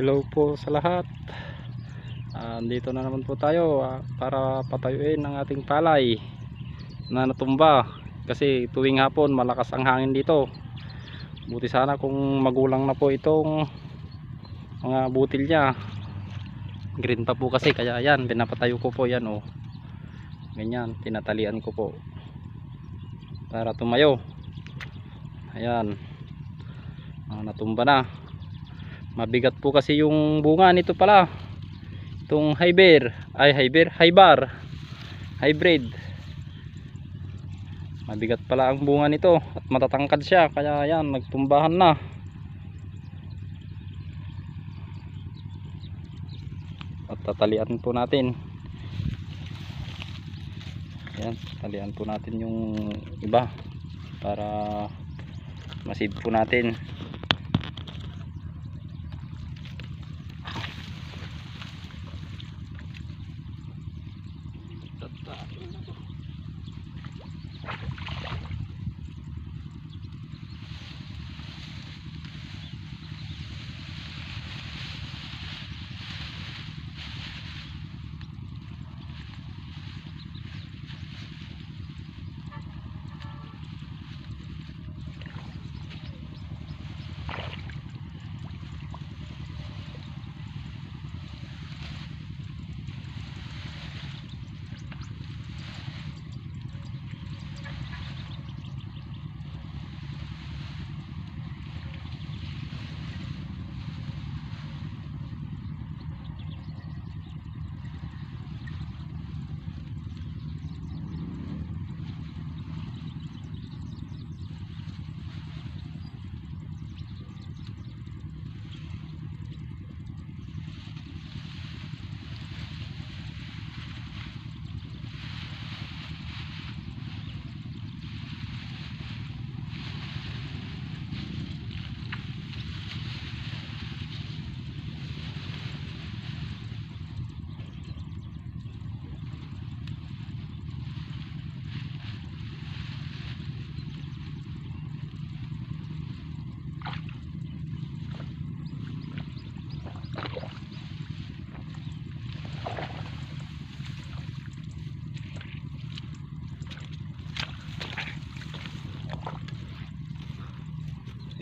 Hello po sa lahat. Ah, Andito na naman po tayo ah, para patayuin ang ating palay na natumba kasi tuwing hapon malakas ang hangin dito. Buti sana kung magulang na po itong mga butil niya. Green pa po kasi kaya yan pinapatayo ko po yan oh. Ganyan tinatalian ko po para tumayo. Ayan. Ah, natumba na mabigat po kasi yung bunga nito pala. Itong hyber. Ay hyber? Hybar. Hybrid. Mabigat pala ang bunga nito. At matatangkad siya. Kaya yan nagtumbahan na. At tatalian po natin. Yan talian po natin yung iba para masid po natin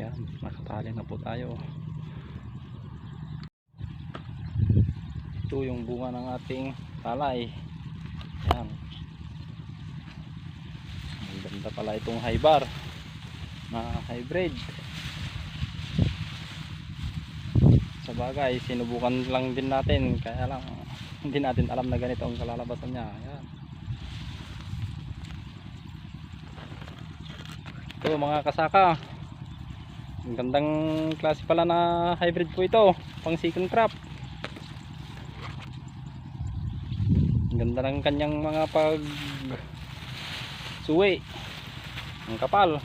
Yan, nakatali na po tayo. Ito yung bunga ng ating talay. Yan. Ang ganda pala itong hybar na hybrid. Sa bagay, sinubukan lang din natin. Kaya lang, hindi natin alam na ganito ang kalalabasan niya. Yan. Ito mga kasaka. Ang gandang klase pala na hybrid po ito. Pang second crop. Ang ganda ng kanyang mga pag suwi. Ang kapal.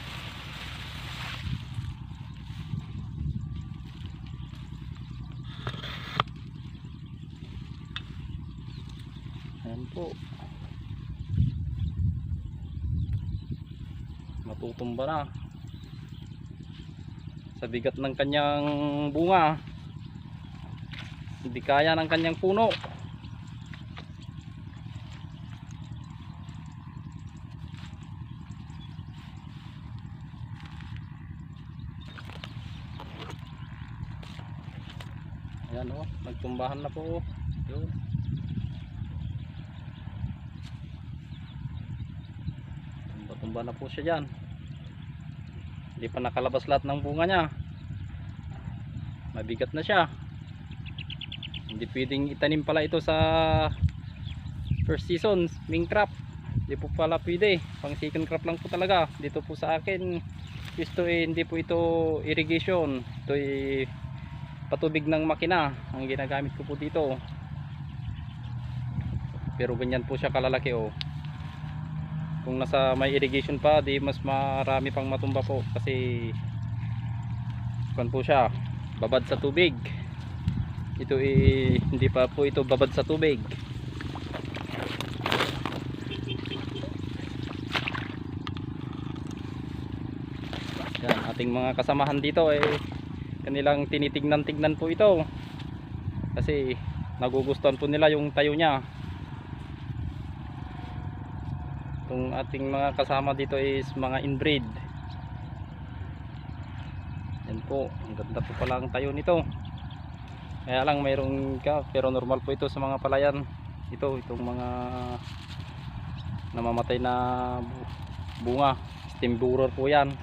Ayan po. Matutumba na sa bigat ng kanyang bunga. Hindi kaya ng kanyang puno. Ayan o nagtumbahan na po yun. Tumba tumba na po siya dyan hindi pa nakalabas lahat ng bunga niya. Mabigat na siya. Hindi pwedeng itanim pala ito sa first season main crop. Hindi po pala pwede. Pang second crop lang po talaga. Dito po sa akin ito eh, hindi po ito irrigation. Ito eh, patubig ng makina ang ginagamit ko po dito. Pero ganyan po siya kalalaki oh kung nasa may irrigation pa di mas marami pang matumba po. Kasi kan po siya babad sa tubig. Ito eh, hindi pa po ito babad sa tubig. Yan ating mga kasamahan dito eh kanilang tinitignan-tignan po ito. Kasi nagugustuhan po nila yung tayo niya itong ating mga kasama dito is mga inbreed. Yan po ang ganda po pala ang tayo nito. Kaya lang mayroong ka pero normal po ito sa mga palayan. Ito itong mga namamatay na bu- bunga. Steam borer po yan.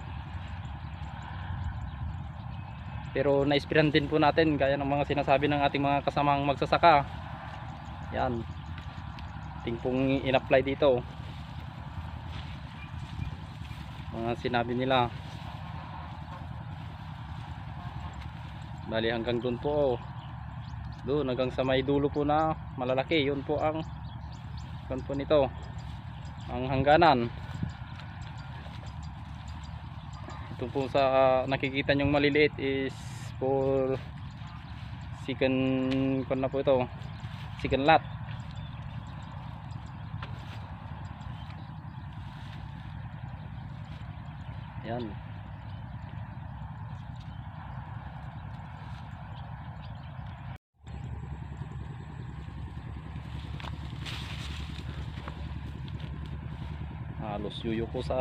Pero na-sprayan din po natin gaya ng mga sinasabi ng ating mga kasamang magsasaka. Yan. Ting pong in-apply dito mga sinabi nila. Bali hanggang doon po doon hanggang sa may dulo po na malalaki. Yun po ang yun po nito. Ang hangganan. Ito po sa nakikita nyong maliliit is for second kon na po ito. Second lot yan. Halos yuyo ko sa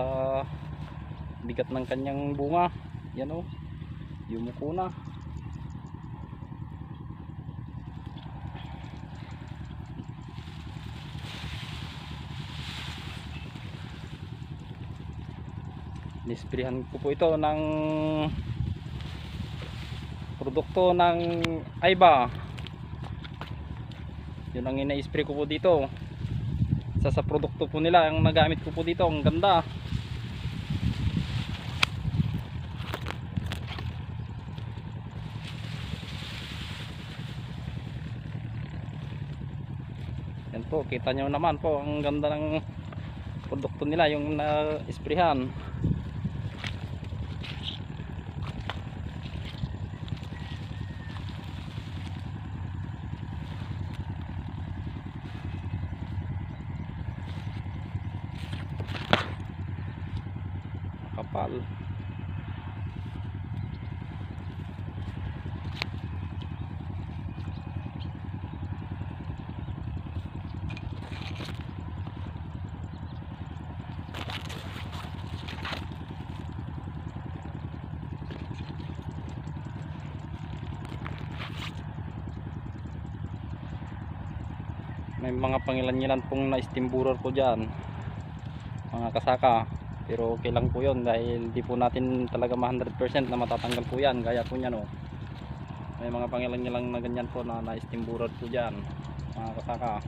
bigat ng kanyang bunga. Yan o yumuko na nisprihan ko po ito ng produkto ng Aiba. Yun ang ina-spray ko po dito. Isa sa produkto po nila ang nagamit ko po dito ang ganda. Yan po kita nyo naman po ang ganda ng produkto nila yung na-sprayhan kapal. May mga pangilan-ngilan pong na-steamburer po dyan. Mga kasaka pero okay lang po yun dahil di po natin talaga ma 100% na matatanggal po yan gaya po yan oh. may mga pangilan-ngilan na ganyan po na na-steamburer po dyan mga kasaka